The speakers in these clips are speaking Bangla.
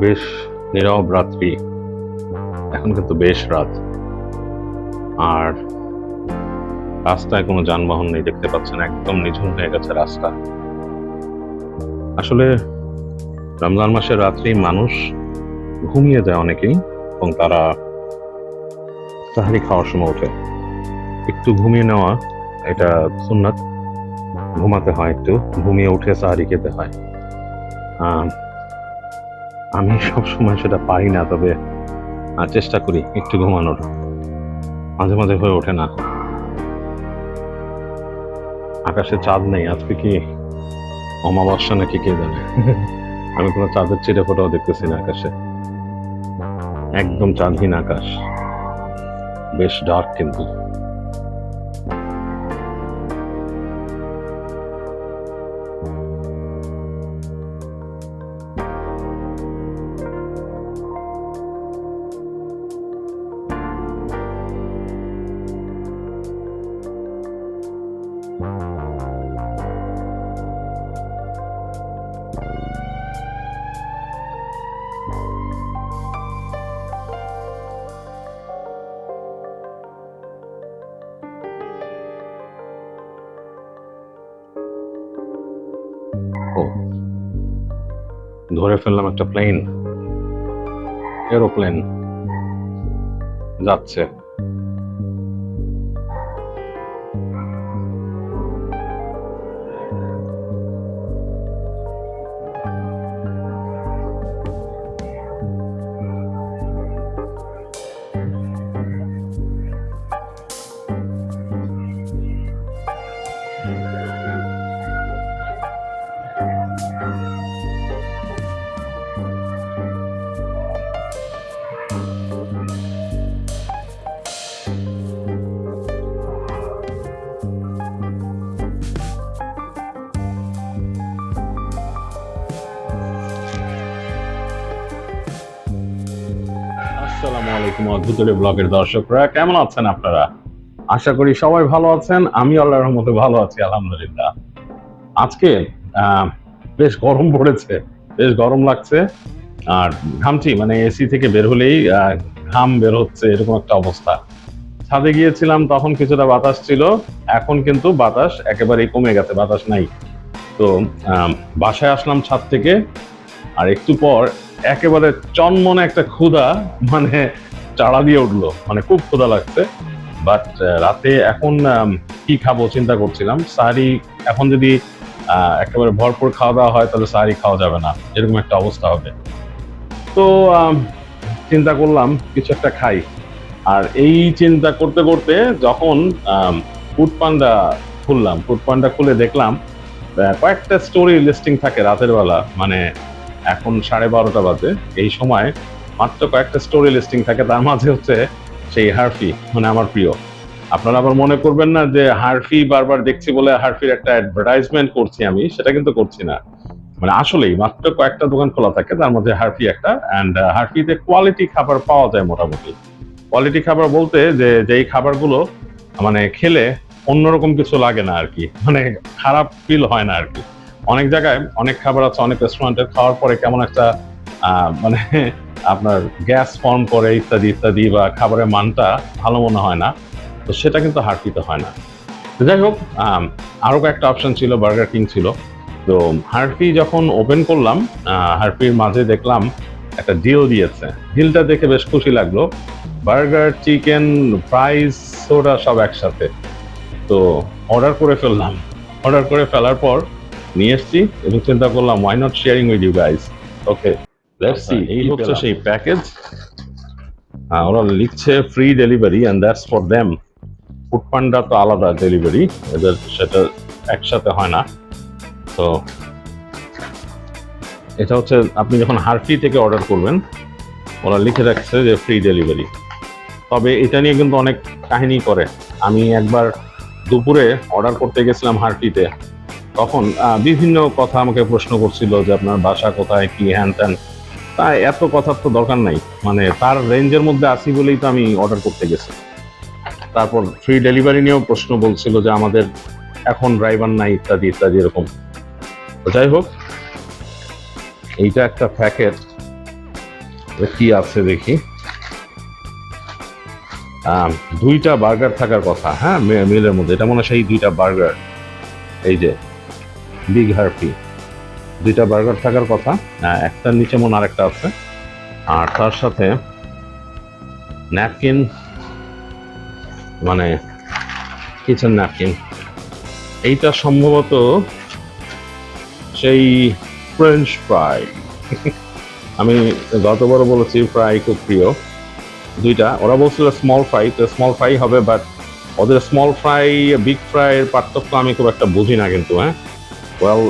বেশ নীরব রাত্রি। এখন কিন্তু বেশ রাত। আর রাস্তায় কোনো যানবাহন নেই, দেখতে পাচ্ছেন একদম নিঝুম হয়ে গেছে রাস্তা। আসলে রমজান মাসের রাত্রি মানুষ ঘুমিয়ে যায় অনেকেই এবং তারা সাহারি খাওয়ার সময় ওঠে। একটু ঘুমিয়ে নেওয়া, এটা সুন্নাত। ঘুমাতে হয় একটু, ঘুমিয়ে উঠে সাহারি খেতে হয়। আমি সব সময় সেটা পারি না তবে আহ, চেষ্টা করি একটু ঘুমানোর। মাঝে মাঝে হয়ে ওঠে না। আকাশে চাঁদ নেই আজকে কি অমাবস্যা নাকি কে জানে? আমি কোনো চাঁদের চিড়ে ফোটাও দেখতেছি না আকাশে। একদম চাঁদহীন আকাশ। বেশ ডার্ক কিন্তু। ধরে ফেললাম একটা প্লেন এরোপ্লেন যাচ্ছে। আলাইকুম অদ্ভুতরে ব্লগের দর্শকরা। কেমন আছেন আপনারা? আশা করি সবাই ভালো আছেন। আমি আল্লাহর রহমতে ভালো আছি, আলহামদুলিল্লাহ। আজকে বেশ গরম পড়েছে, বেশ গরম লাগছে। আর ঘামছি মানে এসি থেকে বের হলেই ঘাম বের হচ্ছে, এরকম একটা অবস্থা। ছাদে গিয়েছিলাম, তখন কিছুটা বাতাস ছিল। এখন কিন্তু বাতাস একেবারেই কমে গেছে, বাতাস নাই। তো বাসায় আসলাম ছাদ থেকে। আর একটু পর, একেবারে চনমনে একটা ক্ষুধা মানে চাড়া দিয়ে উঠল। মানে খুব ক্ষুধা লাগছে। বাট রাতে এখন কি খাব চিন্তা করছিলাম। সারি এখন যদি একেবারে ভরপুর খাওয়া দাওয়া হয়, তাহলে সারি খাওয়া যাবে না। এরকম একটা অবস্থা হবে। তো চিন্তা করলাম, কিছু একটা খাই। আর এই চিন্তা করতে করতে যখন ফুড পান্ডা খুললাম, ফুড পান্ডা খুলে দেখলাম কয়েকটা স্টোরি লিস্টিং থাকে রাতের বেলা। মানে এখন সাড়ে বারোটা বাজে। এই সময় মাত্র কয়েকটা স্টোরি লিস্টিং থাকে, তার মাঝে হচ্ছে সেই হারফি মানে আমার প্রিয়। আপনারা আবার মনে করবেন না যে হারফি বারবার দেখছি বলে হারফির একটা অ্যাডভার্টাইজমেন্ট করছি আমি, সেটা কিন্তু করছি না। মানে আসলেই মাত্র কয়েকটা দোকান খোলা থাকে, তার মধ্যে হারফি একটা অ্যান্ড হারফিতে কোয়ালিটি খাবার পাওয়া যায় মোটামুটি। কোয়ালিটি খাবার বলতে যে, যেই খাবারগুলো মানে খেলে অন্যরকম কিছু লাগে না আর কি মানে খারাপ ফিল হয় না আর কি। অনেক জায়গায় অনেক খাবার আছে, অনেক রেস্টুরেন্টের খাওয়ার পরে কেমন একটা মানে আপনার গ্যাস ফর্ম করে ইত্যাদি ইত্যাদি বা খাবারের মানটা ভালো মনে হয় না। তো সেটা কিন্তু হারফিতে হয় না। যাই হোক আরও আরও কয়েকটা অপশন ছিল বার্গার কিং ছিল। তো হারফি যখন ওপেন করলাম হারফির মাঝে দেখলাম একটা ডিল দিয়েছে। ডিলটা দেখে বেশ খুশি লাগল। বার্গার চিকেন ফ্রাইস সোডা সব একসাথে। তো অর্ডার করে ফেললাম। অর্ডার করে ফেলার পর নিয়ে এসছি এবং চিন্তা করলাম why not sharing with you guys okay let's see এই হচ্ছে সেই প্যাকেজ ওরা লিখছে free delivery and that's for them Foodpanda তো আলাদা ডেলিভারি এদের সেটা একসাথে হয় না। তো এটা হচ্ছে আপনি যখন হারফি থেকে অর্ডার করবেন ওরা লিখে রাখছে যে ফ্রি ডেলিভারি তবে এটা নিয়ে কিন্তু অনেক কাহিনী করে। আমি একবার দুপুরে অর্ডার করতে গেছিলাম হারফিতে তখন বিভিন্ন কথা আমাকে প্রশ্ন করছিল যে আপনার বাসা কোথায় কি হ্যান ত্যান তাই এত কথার তো দরকার নাই। মানে তার রেঞ্জের মধ্যে আসি বলেই তো আমি অর্ডার করতে গেছি। তারপর ফ্রি ডেলিভারি নিয়েও প্রশ্ন বলছিল যে আমাদের এখন ড্রাইভার নাই, ইত্যাদি ইত্যাদি এরকম। যাই হোক, এইটা একটা প্যাকেট কি আছে দেখি। দুইটা বার্গার থাকার কথা হ্যাঁ মিলের মধ্যে। এটা মনে হয় সেই দুইটা বার্গার এই যে বিগ হার্পি দুইটা বার্গার থাকার কথা আহ, একটার নিচে মনে আরেকটা আছে। আর তার সাথে ন্যাপকিন মানে কিচেন ন্যাপকিন এইটা সম্ভবত সেই ফ্রেঞ্চ ফ্রাই আমি গতবারও বলেছি ফ্রাই খুব প্রিয়। দুইটা ওরা বলছিল স্মল ফ্রাই তো স্মল ফ্রাই হবে বাট ওদের স্মল ফ্রাই বিগ ফ্রাইয়ের পার্থক্য আমি খুব একটা বুঝি না কিন্তু হ্যাঁ। ওয়েল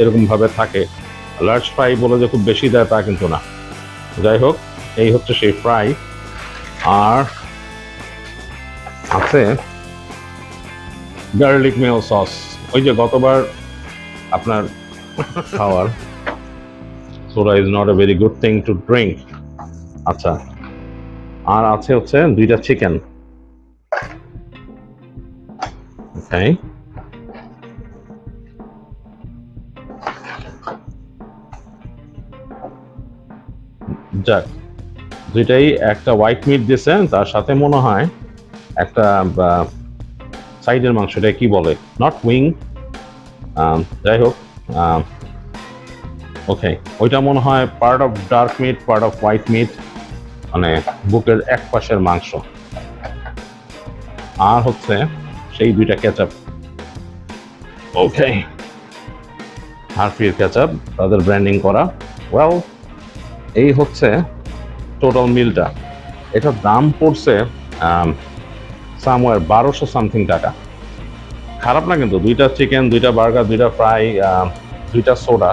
এরকম ভাবে থাকে। লার্জ ফ্রাই বলে যে খুব বেশি দেয় তা কিন্তু না। যাই হোক এই হচ্ছে সেই ফ্রাই আর আছে গার্লিক মেল সস ওই যে গতবার আপনার খাওয়ার soda is not a very good thing to drink আচ্ছা আর আছে হচ্ছে দুইটা চিকেন ওকে যাক, দুইটাই একটা হোয়াইট মিট দিয়েছে তার সাথে মনে হয় একটা সাইডের মাংস এটা কি বলে? নট উইং যাই হোক ওকে ওইটা মনে হয় part of dark meat part of white meat মানে বুকের এক পাশের মাংস। আর হচ্ছে সেই দুইটা কেচাপ ওকে হারফির কেচাপ তাদের ব্র্যান্ডিং করা। ওয়েল এই হচ্ছে টোটাল মিলটা এটার দাম পড়ছে সামওয়ার বারোশো সামথিং টাকা। খারাপ না কিন্তু, দুইটা চিকেন দুইটা বার্গার দুইটা ফ্রাই দুইটা সোডা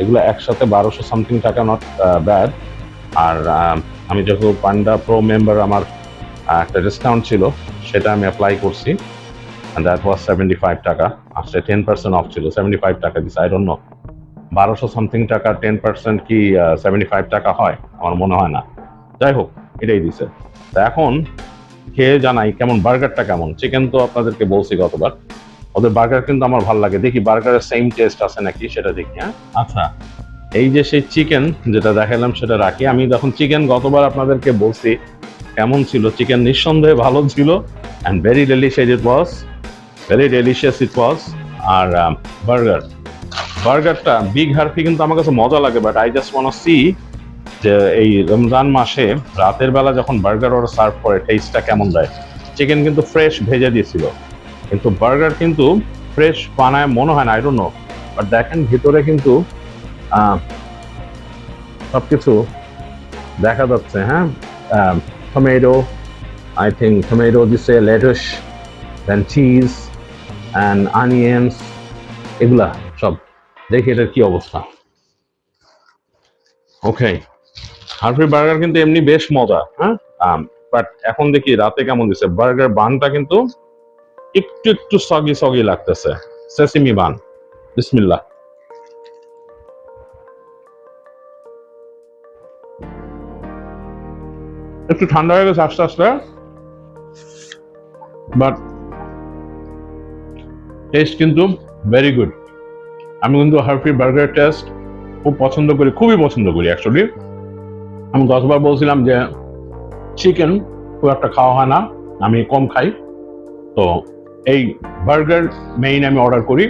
এগুলো একসাথে বারোশো সামথিং টাকা নট ব্যাড আর, আমি যখন পান্ডা প্রো মেম্বার আমার একটা ডিসকাউন্ট ছিল, সেটা আমি অ্যাপ্লাই করছি। দ্যাট ওয়াজ সেভেন্টি ফাইভ টাকা। আসলে টেন পার্সেন্ট অফ ছিল সেভেন্টি ফাইভ টাকা দিচ্ছে আই ডোন্ট নো বারোশো সামথিং টাকা টেন পার্সেন্ট কি সেভেন্টি ফাইভ টাকা হয়? আমার মনে হয় না। যাই হোক এটাই দিছে। তা এখন খেয়ে জানাই কেমন বার্গারটা কেমন? চিকেন তো আপনাদেরকে বলছি গতবার। ওদের বার্গার কিন্তু আমার ভালো লাগে। দেখি বার্গারের সেম টেস্ট আছে নাকি সেটা দেখি হ্যাঁ? আচ্ছা। এই যে সেই চিকেন যেটা দেখালাম সেটা রাখি। আমি যখন চিকেন গতবার আপনাদেরকে বলছি কেমন ছিল? চিকেন নিঃসন্দেহে ভালো ছিল and very delicious it was very delicious it was R burger বার্গারটা, বিগ হার্ফি কিন্তু আমার কাছে মজা লাগে but I just wanna see যে এই রমজান মাসে রাতের বেলা যখন বার্গার ওরা সার্ভ করে টেস্টটা কেমন দেয়। চিকেন কিন্তু ফ্রেশ ভেজে দিয়েছিল। কিন্তু বার্গার কিন্তু ফ্রেশ বানায় মনে হয় না আই ডোন্ট নো বাট দেখেন ভিতরে কিন্তু সব কিছু দেখা যাচ্ছে হ্যাঁ? টমেটো আই থিঙ্ক টমেটো দিছে lettuce then cheese and onions এগুলা। দেখি এটার কি অবস্থা। ওকে হারফি বার্গার কিন্তু এমনি বেশ মজা হ্যাঁ? বাট এখন দেখি রাতে কেমন দিচ্ছে বার্গার বানটা কিন্তু একটু একটু সগি সগি লাগতেছে। সেসিমি বান বিসমিল্লাহ। একটু ঠান্ডা হয়ে গেছে আস্তে আস্তে বাট টেস্ট কিন্তু ভেরি গুড আমি কিন্তু হারফি বার্গার টেস্ট খুব পছন্দ করি, খুবই পছন্দ করি অ্যাকচুয়ালি আমি গতবার বলছিলাম যে চিকেন খুব একটা খাওয়া হয় না, আমি কম খাই। তো এই বার্গার মেইন আমি অর্ডার করি।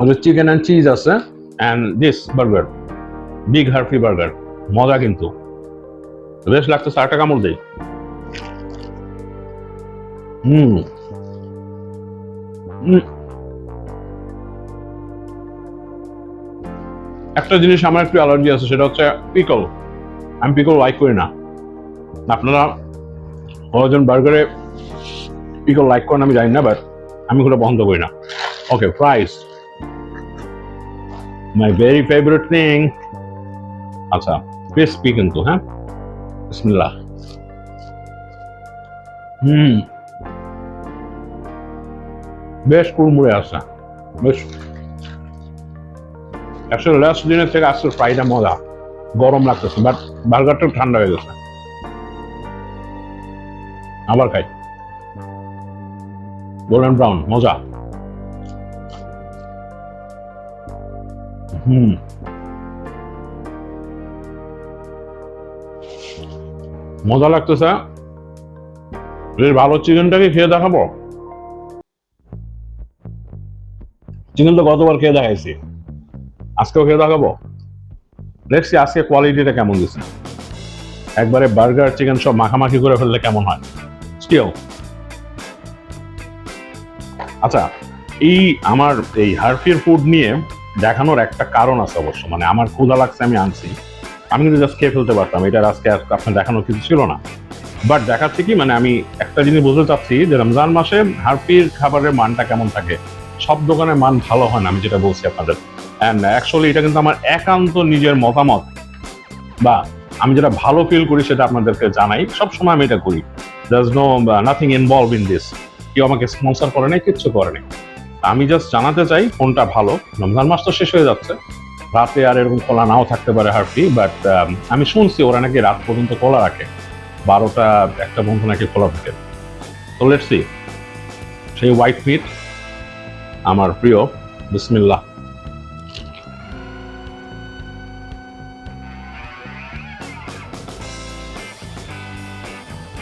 ওদের চিকেন অ্যান্ড চিজ আছে and this burger big Harfi burger, মজা কিন্তু। বেশ লাগতেছে আটটা কামড় দেই। হুম। একটা জিনিস আমার একটু অ্যালার্জি আছে, সেটা হচ্ছে পিকল। আমি পিকল লাইক করি না। আপনারা কজন বার্গারে পিকল লাইক করেন, আমি জানি না বাট আমি ওটা বন্ধ করি না। Okay fries my very favourite thing আচ্ছা ক্রিসপি কিন্তু হ্যাঁ? বিসমিল্লাহ হুম। বেশ কুড়মুড়ে আছে। বেশ আসলে লাস্ট দিনের থেকে মজা। গরম লাগতেছে, বাট বার্গারটা ঠান্ডা হয়ে গেছে। আবার খাই। গোল্ডেন ব্রাউন মজা। হুম। মজা লাগতেছে বেশ ভালো চিকেনটাকে খেয়ে দেখাবো। চিকেন তো গতবার খেয়ে দেখাইছি। আজকেও খেয়ে দেখাবো। দেখছি আজকে কোয়ালিটিটা কেমন দিচ্ছে একবারে বার্গার চিকেন সব মাখামাখি করে ফেললে কেমন হয়? আচ্ছা এই আমার এই হারফির ফুড নিয়ে দেখানোর একটা কারণ আছে অবশ্য মানে আমার ক্ষুধা লাগছে আমি আনছি। আমি কিন্তু জাস্ট খেয়ে ফেলতে পারতাম, এটা আজকে আপনার দেখানোর কিছু ছিল না। বাট দেখাচ্ছে কি মানে আমি একটা জিনিস বুঝতে চাচ্ছি যে রমজান মাসে হারপির খাবারের মানটা কেমন থাকে? সব দোকানের মান ভালো হয় না, আমি যেটা বলছি আপনাদের। অ্যান্ড অ্যাকচুয়ালি এটা কিন্তু আমার একান্ত নিজের মতামত। বা আমি যেটা ভালো ফিল করি সেটা আপনাদেরকে জানাই। সবসময় আমি এটা করি। There no nothing involve in this কেউ আমাকে স্পন্সর করে নাই, কিচ্ছু করে নাই। আমি জাস্ট জানাতে চাই কোনটা ভালো। রমজান মাস তো শেষ হয়ে যাচ্ছে। রাতে আর এরকম খোলা নাও থাকতে পারে হারপি বাট আমি শুনছি ওরা নাকি রাত পর্যন্ত খোলা রাখে। বারোটা একটা বন্ধু নাকি খোলা থাকে। তো লেটস সেই হোয়াইট মিট আমার প্রিয়। বিসমিল্লাহ।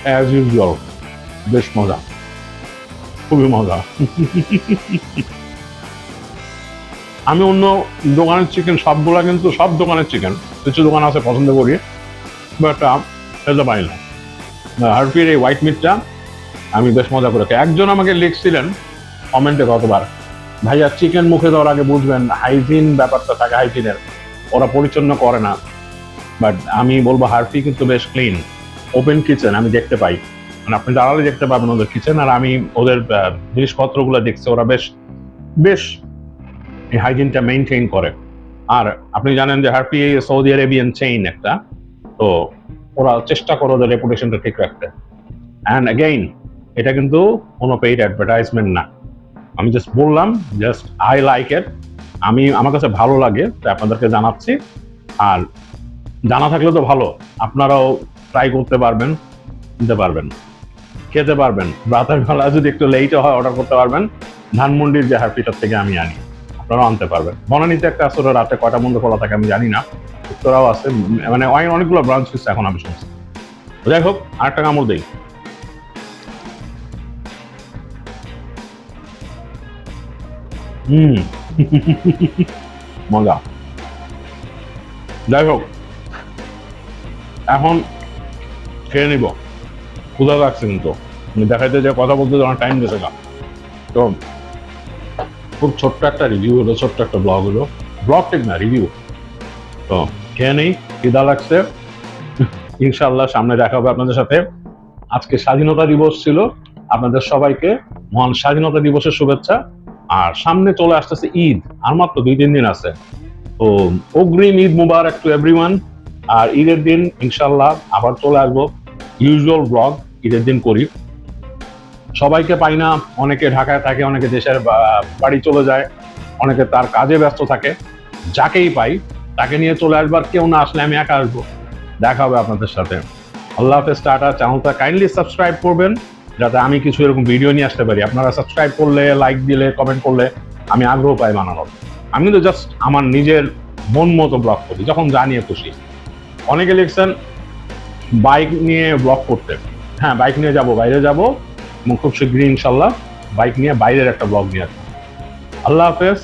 অ্যাজ ইউজুয়াল বেশ মজা। খুবই মজা। আমি অন্য দোকানের চিকেন সবগুলা কিন্তু সব দোকানের চিকেন কিছু দোকান আছে পছন্দ করি বাট খেতে পারি না। হারপির এই হোয়াইট মিটটা আমি বেশ মজা করে। একজন আমাকে লিখছিলেন কমেন্টে কতবার, ভাইয়া চিকেন মুখে দেওয়ার আগে বুঝবেন হাইজিন ব্যাপারটা থাকে হাইজিনের ওরা পরিচ্ছন্ন করে না। বাট আমি বলব হারপি কিন্তু বেশ ক্লিন ওপেন কিচেন আমি দেখতে পাই। মানে আপনি দাঁড়ালে দেখতে পাবেন ওদের কিচেন আর আমি ওদের জিনিসপত্রগুলো দেখছি, ওরা বেশ বেশ এই হাইজিনটা মেনটেন করে। আর আপনি জানেন যে হারপি সৌদি আরেবিয়ান চেইন একটা, তো ওরা চেষ্টা করে ওদের রেপুটেশনটা ঠিক রাখতে। অ্যান্ড অ্যাগেইন এটা কিন্তু কোনো পেইড অ্যাডভার্টাইজমেন্ট না। আমি জাস্ট বললাম জাস্ট আই লাইক ইট আমি, আমার কাছে ভালো লাগে, তাই আপনাদেরকে জানাচ্ছি। আর জানা থাকলে তো ভালো, আপনারাও ট্রাই করতে পারবেন নিতে পারবেন, খেতে পারবেন। রাতের বেলা যদি একটু লেটে হয় অর্ডার করতে পারবেন। ধানমন্ডির যে হারপিটার থেকে আমি আনি, আপনারাও আনতে পারবেন। বনানীতে একটা আসলে রাতে কয়টা বন্ধ খোলা থাকে আমি জানি না। উত্তরাও আছে মানে অনেকগুলো ব্রাঞ্চ হচ্ছে এখন আমি শুনছি। যাই হোক, আরেকটা কামড় দিই। হুম। মজা। যাই হোক, এখন খেয়ে নিব। ক্ষুধা লাগছে কিন্তু। দেখাইতে যে কথা বলতে আমার টাইম গেছে না তো, খুব ছোট্ট একটা রিভিউ হলো, ছোট্ট একটা ব্লগ হলো। ব্লগ ঠিক না রিভিউ তো, খেয়ে নেই, খিদা লাগছে। ইনশাল্লাহ সামনে দেখা হবে আপনাদের সাথে। আজকে স্বাধীনতা দিবস ছিল। আপনাদের সবাইকে মহান স্বাধীনতা দিবসের শুভেচ্ছা। আর সামনে চলে আসতেছে ঈদ। আর মাত্র দুই, তিন দিন আছে। তো, অগ্রিম ঈদ মুবারক টু এভরিওয়ান আর ঈদের দিন ইনশাল্লাহ আবার চলে আসব। ইউজুয়াল ব্লগ ঈদের দিন করি। সবাইকে পাই না, অনেকে ঢাকায় থাকে, অনেকে দেশের বাড়ি চলে যায়, অনেকে তার কাজে ব্যস্ত থাকে। যাকেই পাই, তাকে নিয়ে চলে আসবার কেউ না আসলে আমি একা আসব। দেখা হবে আপনাদের সাথে। আল্লাহ হাফেজ, টাটা। চ্যানেলটা কাইন্ডলি সাবস্ক্রাইব করবেন, যাতে আমি কিছু এরকম ভিডিও নিয়ে আসতে পারি। আপনারা সাবস্ক্রাইব করলে লাইক দিলে কমেন্ট করলে আমি আগ্রহ পাই বানানোর। আমি তো জাস্ট আমার নিজের মন মতো ব্লগ করি, যখন জানিয়ে খুশি। অনেকে লিখছেন বাইক নিয়ে ব্লগ করতে। হ্যাঁ বাইক নিয়ে যাব, বাইরে যাব। এবং খুব শীঘ্রই ইনশাল্লাহ বাইক নিয়ে বাইরের একটা ব্লগ নিয়ে আসব। আল্লাহ হাফেজ,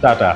টাটা।